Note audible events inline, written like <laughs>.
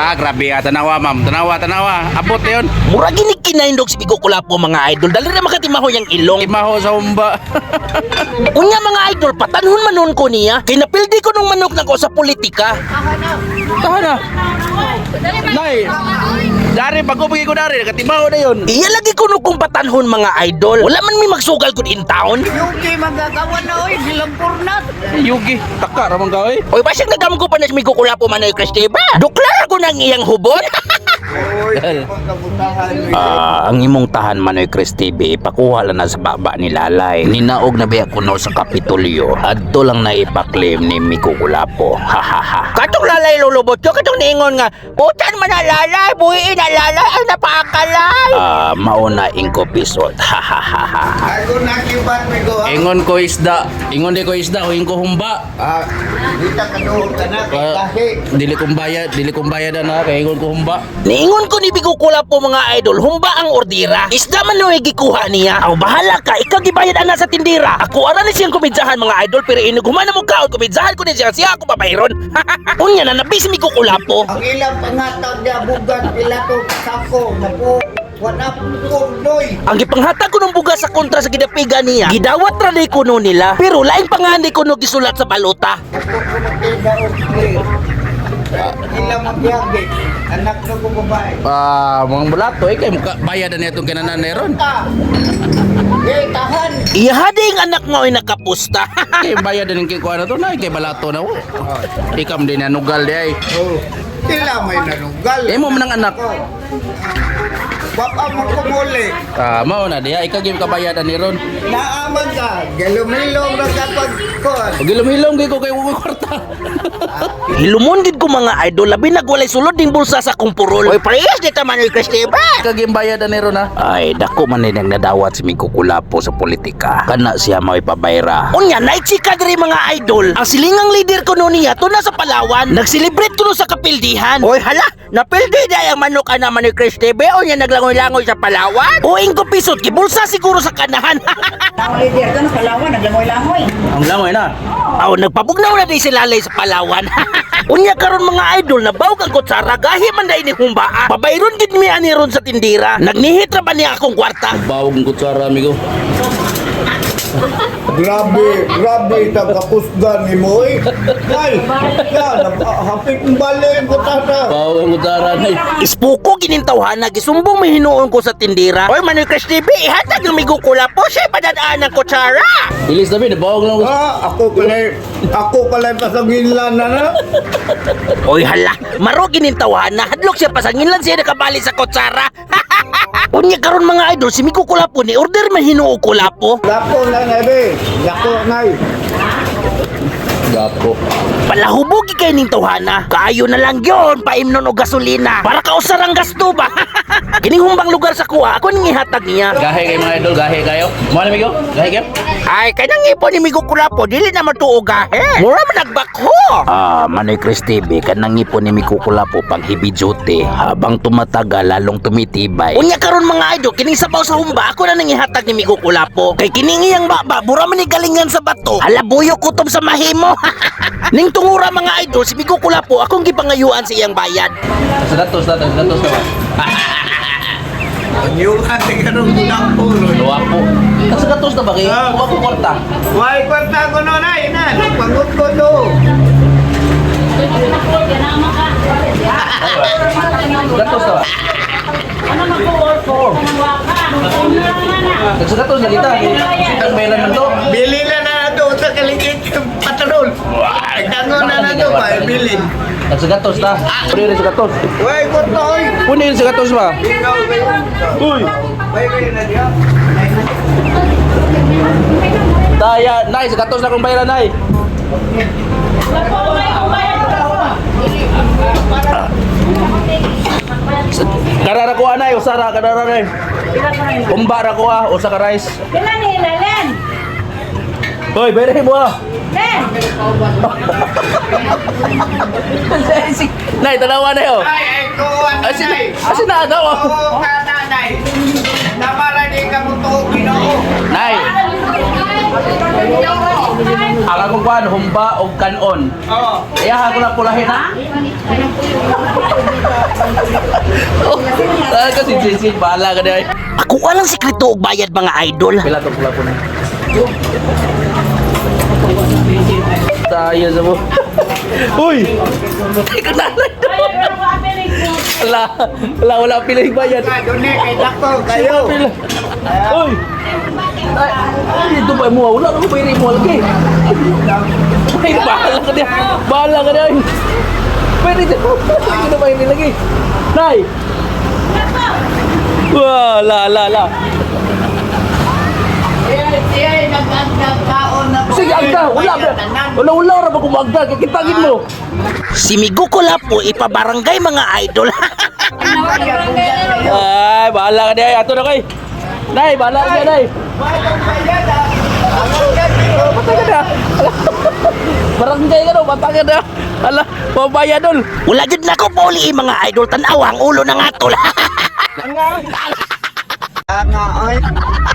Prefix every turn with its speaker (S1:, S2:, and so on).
S1: Ah, grabe ah. Tanawa, ma'am. Tanawa, tanawa. Abot na yun.
S2: Mura gini kinaindog si Bigo Kulapo mga idol. Dali na makatimaho yung ilong.
S1: Imaho sa humba. <laughs>
S2: Unya mga idol, patanhon manon ko niya. Kay napildi ko nung manok na ko sa politika.
S1: Tahan na. Nay. Dari, pagkupagi ko dari. Katimaho na yun.
S2: Iya lagi ko nung kung patanhon mga idol. Wala man may magsugal ko in town.
S3: Yuki magagawa na oy, silang purnat.
S1: Yugi. Taka ramang ka eh.
S2: Oy, basig nagam ko pa na si Bigo Kulapo Manoy Cristeva. Duklara ko ng iyang hubon. <laughs> Ah, ang imong tahan Manoy Chris TV, ipakuha lang na sa baba ni Lalay. Ninaog na biya kuno sa Kapitolyo. Adto lang na ipaklaim ni Miko Kulapo. Katong Lalay lulubot ko, katong niingon nga, Putan man na Lalay, buhiin na Lalay, ay napakalay. Ah, mauna ingko pisot.
S1: Ingon ko isda. Ingon di ko isda. Uing ko humba.
S4: Ah, kay
S1: Ah, dili kong bayad. Dili kong bayad na. Kaya ingon ko humba.
S2: Niingon ko ni Bigo Kulapo mga idol, humba ang ordira. Isda man no gikuha niya. Aw bahala ka, ikaw gibayad ana sa tindira. Ako ara ni siyang kumidsahan mga idol, pero inog humana mo kaon kumidsahan ko ni siya siya ako pabayron. <laughs> Unya na nabis mi ko Kulapo.
S4: Ang ilang pangatag niya bugat pila to sako na po. Wala po.
S2: Ang gipanghatag ko ng bugas sa kontra sa gidapiga niya, gidawat ra ni kuno nila. Pero laing pangani kuno gisulat sa balota.
S4: Ako ko. Ilang magyagi. Anak na ko babae.
S1: Ah, mga bulato. Eh, kaya muka bayad na itong kinanan na ron.
S4: Eh, tahan.
S2: Iyahadi ang anak mo ay nakapusta. <laughs>
S1: Kaya bayad na kikuha na to. Na, kaya balato na. Oh. Ikam din na nugal di ay.
S4: Oh. Sila may nanugal.
S1: Eh, mo man ang anak.
S4: Baka mo kumuli.
S1: Ah, mao na diya. Ikaw yung kabayadan ni ron.
S4: Naaman ka. Galumilong na kapag kon.
S1: Pag ilong-ilong ko kay Kwarta. <laughs>
S2: Hilumundid ko mga idol, labi nagwalay sulod ding bulsa sa kumpurol. Oy, parehas di taman ni Cristeva.
S1: Ikaw yung bayadan ni ron ha.
S2: Ay, dako man din ang nadawat si Miko Kulapo sa politika. Kana siya mo ipabayra. Unya, naitsika diri mga idol. Ang silingang leader ko noon niya, to na sa Palawan. Nagsilibrate ko no sa kapildihan. Oy, hala, napildi na ang manok naman ni Chris TV. Unya, naglangoy-langoy sa Palawan. Uing ko pisot, kibulsa siguro sa kanahan.
S3: Ang leader ka na palawan, naglangoy-langoy.
S1: Ang langoy na.
S2: Aw, nagpabugnaw na din si Lalay sa Palawan. <laughs> Unya karon mga idol na bawg ang kutsara gahi man dai ni humbaa. Pabayron gid mi ani ron sa tindira. Nagnihit ra ba niya akong kwarta?
S1: Bawag ng kutsara, amigo.
S4: Grabe, grabe tagapusgan ni mo eh. Ay, yan, hapit ng balik ko tata.
S1: Bawag ng kutsara na.
S2: Ispuko ginintawhan na gisumbong may hinuon ko sa tindira. Oy Manoy Crash TV, ihatag ng migukula po siya padadaan ng kutsara.
S1: Bilis na bin, bawag lang.
S4: Ah, ako pala, ako pala pasangilan na na.
S2: Oy hala, maro ginintawhan na hadlok siya pasanginlan siya nakabali sa kutsara. Unya karon mga idol, si Miko Kulapo ni order man hinuo Kulapo.
S4: Lako na na be, lako na
S1: Gapo.
S2: Palahubogi kay ning tawhana. Kaayo na lang yon paimnon og gasolina. Para ka usar ang gasto ba? <laughs> Kining humbang lugar sa kuha, ako ning ihatag niya.
S1: Gahe kayo mga idol, gahe kayo. Mo na, amigo? Gahe kayo?
S2: Ay, kanang ipon ni Migo Kulapo, dili na matuog gahe. Mura man nagbakho. Ah, Manoy Chris TV, kanang ipon ni Migo Kulapo pang hibijote. Habang tumatagal, lalong tumitibay. Unya karon mga idol, kining sabaw sa humba, ako na nang ihatag ni Migo Kulapo. Kay kining iyang baba, mura man ni galingan sa bato. Alabuyo kutob sa mahimo. <laughs> ning tungura mga idol, si Migo Kulapo, akong gipangayuan sa iyang bayad.
S1: Sa datos, datos, datos naman. <laughs>
S4: Panyuhan ni kanong lampo.
S1: Luwa po. Sa datos na ba kayo?
S4: Ah.
S1: Luwa po kwarta.
S4: Why kwarta ko no na, ina, pangut ko do.
S1: Datos na ba? Sa datos na kita. Ang bayaran man to.
S4: Bili na na kaligit patrol. Nagtango na na do pa, bilin.
S1: Sa gatos ta. Pwede rin sa gatos.
S4: Why kwarta oy.
S1: Pwede rin sa gatos ba?
S4: Uy.
S1: Daya, nay, sa gatos na kong bayaran, nay. Karara ko anay, usara karara nay. Umba ra ko ah, usa ka rice.
S3: Kailan nila, Len?
S1: Hoy, bere mo ah.
S3: Len!
S1: Nay, tanawa na yo.
S4: Ay, ay, kuwan na
S1: Asin,
S4: nay.
S1: asin na daw. ah.
S4: Oo, ka nanay. Namara di ka mo to ginoo.
S1: Nay, ang akong kwan, humba o kanon.
S4: Oo.
S1: Kaya ako na pulahin ha. Oh, <laughs> ah, kasi sisi, bahala ka na.
S2: Ako walang sikreto og bayad mga idol.
S1: Pila to pula po na. Tayo sa mo. Uy! Teka na Wala, wala, wala pila yung bayad.
S4: Doon eh, kay Dakto, kayo.
S1: Uy! Ay, dito ba mo? Wala ka bayari mo lagi. Ay, bahala ka niya. Bahala ka niya. Pwede dito. Hindi na bayari lagi. Nay! Wala, la, la.
S3: Siya nagkakaon na po.
S1: Sige, agda. Wala, wala, wala. Wala ba kumagda? Kikitagin mo.
S2: Si Migo Kulapo ipabarangay mga idol.
S1: Ay, bahala ka niya. Ato na kay. Nay, bahala ka niya, Nay. Patay ka na. Barangay ka no, patay ka na. Ala, mabaya dol.
S2: Wala jud nako puli mga idol tan-aw ang ulo ng atol.
S4: Nga, ay. <laughs>